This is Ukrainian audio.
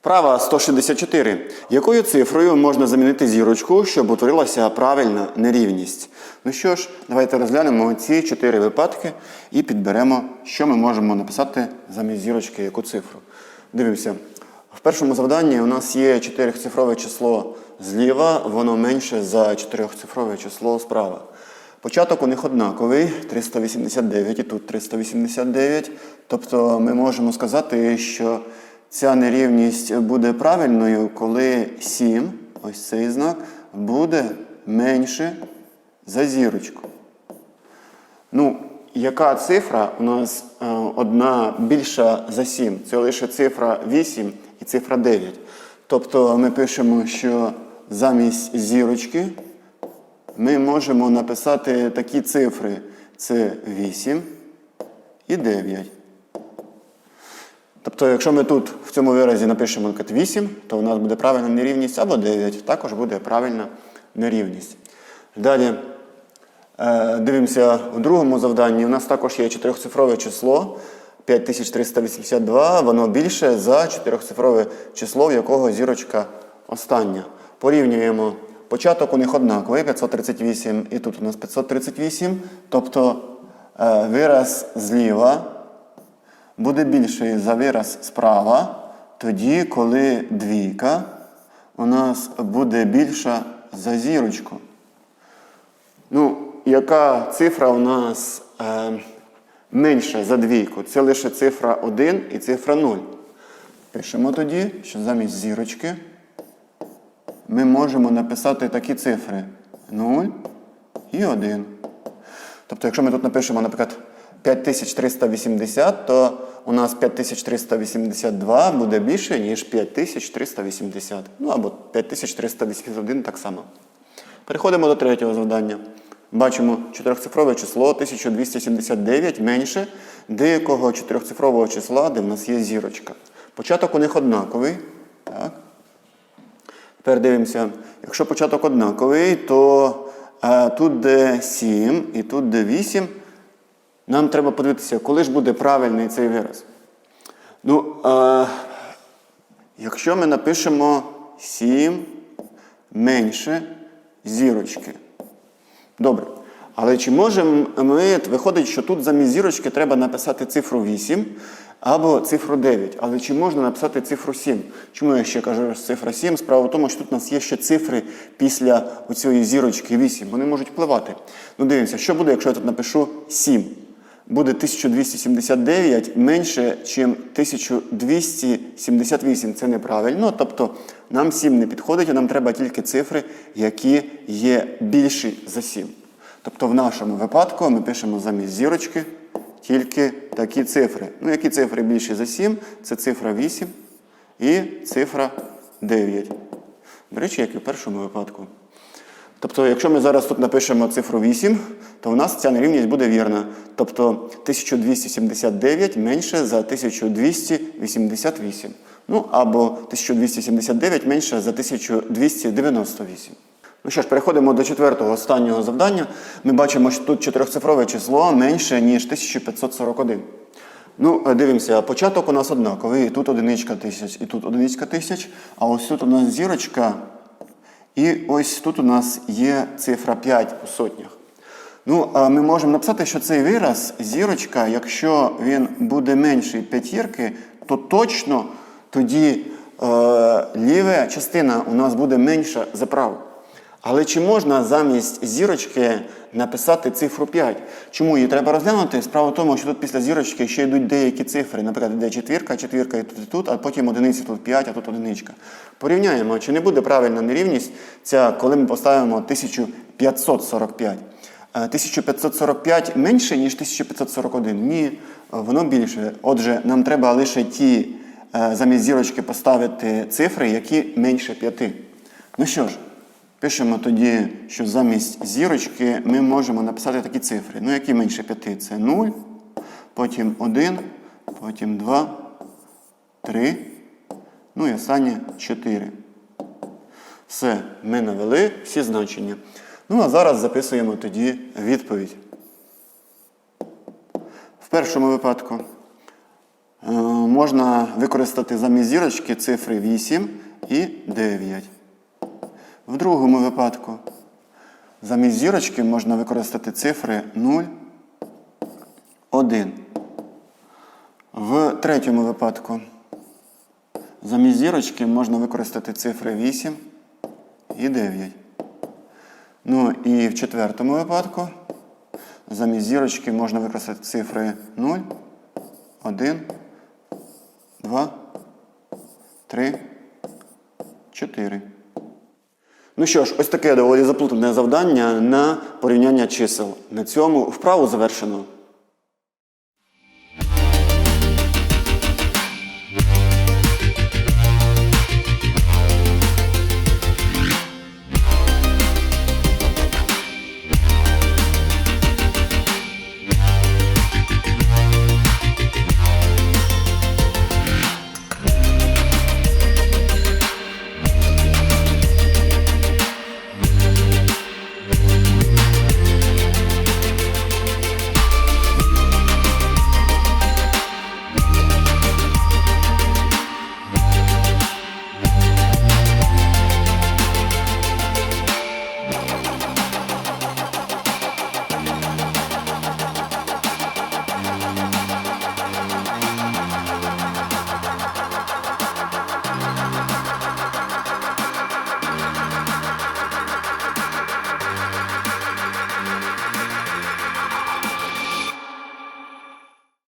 Вправа 164. Якою цифрою можна замінити зірочку, щоб утворилася правильна нерівність? Ну що ж, давайте розглянемо ці чотири випадки і підберемо, що ми можемо написати замість зірочки, яку цифру. Дивимося. В першому завданні у нас є чотирьохцифрове число зліва, воно менше за чотирьохцифрове число справа. Початок у них однаковий 389 і тут 389. Тобто ми можемо сказати, що ця нерівність буде правильною, коли 7, ось цей знак, буде менше за зірочку. Ну, яка цифра у нас е, одна більша за 7? Це лише цифра 8 і цифра 9. Тобто ми пишемо, що замість зірочки ми можемо написати такі цифри. Це 8 і 9. Тобто, якщо ми тут в цьому виразі напишемо наприклад, 8, то у нас буде правильна нерівність або 9. Також буде правильна нерівність. Далі е, дивимося у другому завданні. У нас також є чотирьохцифрове число 5382, воно більше за чотирьохцифрове число, в якого зірочка остання. Порівнюємо. Початок у них однаковий 538, і тут у нас 538. Тобто е, вираз зліва буде більший за вираз справа, тоді, коли двійка у нас буде більша за зірочку. Ну, яка цифра у нас е, менша за двійку? Це лише цифра 1 і цифра 0. Пишемо тоді, що замість зірочки ми можемо написати такі цифри 0 і 1. Тобто, якщо ми тут напишемо, наприклад, 5380, то у нас 5382 буде більше, ніж 5380. Ну або 5381 так само. Переходимо до третього завдання. Бачимо чотирьохцифрове число 1279 менше деякого чотирьохцифрового числа, де в нас є зірочка. Початок у них однаковий. Так. Тепер дивимося, якщо початок однаковий, то е, тут де 7 і тут де 8. Нам треба подивитися, коли ж буде правильний цей вираз. Ну, е, якщо ми напишемо 7 менше зірочки. Добре. Але чи можемо ми, виходить, що тут замість зірочки треба написати цифру 8 або цифру 9. Але чи можна написати цифру 7? Чому я ще кажу цифра 7? Справа в тому, що тут у нас є ще цифри після цієї зірочки 8. Вони можуть впливати. Ну, дивимося, що буде, якщо я тут напишу 7? Буде 1279 менше, ніж 1278. Це неправильно. Тобто нам 7 не підходить, а нам треба тільки цифри, які є більші за 7. Тобто в нашому випадку ми пишемо замість зірочки тільки такі цифри. Ну, які цифри більші за 7? Це цифра 8 і цифра 9. До речі, як і в першому випадку. Тобто, якщо ми зараз тут напишемо цифру 8, то у нас ця нерівність буде вірна. Тобто 1279 менше за 1288. Ну або 1279 менше за 1298. Ну що ж, переходимо до четвертого останнього завдання. Ми бачимо, що тут чотирьохцифрове число менше, ніж 1541. Ну, е, дивимося, початок у нас однаковий. І тут одиничка тисяч, і тут одиничка тисяч. А ось тут у нас зірочка. І ось тут у нас є цифра 5 у сотнях. Ну, ми можемо написати, що цей вираз, зірочка, якщо він буде менший п'ятірки, то точно тоді е, ліва частина у нас буде менша за праву. Але чи можна замість зірочки написати цифру 5? Чому її треба розглянути? Справа в тому, що тут після зірочки ще йдуть деякі цифри. Наприклад, йде четвірка, четвірка і тут, і тут, а потім одиниці тут 5, а тут одиничка. Порівняємо, чи не буде правильна нерівність ця, коли ми поставимо 1545. Е, 1545 менше, ніж 1541? Ні, воно більше. Отже, нам треба лише ті е, замість зірочки поставити цифри, які менше 5. Ну що ж, пишемо тоді, що замість зірочки ми можемо написати такі цифри. Ну, які менше 5? Це 0, потім 1, потім 2, 3, ну і останнє 4. Все, ми навели всі значення. Ну, а зараз записуємо тоді відповідь. В першому випадку е, можна використати замість зірочки цифри 8 і 9. В другому випадку замість зірочки можна використати цифри 0, 1. В третьому випадку замість зірочки можна використати цифри 8 і 9. Ну і в четвертому випадку замість зірочки можна використати цифри 0, 1, 2, 3, 4. Ну що ж, ось таке доволі заплутане завдання на порівняння чисел. На цьому вправу завершено.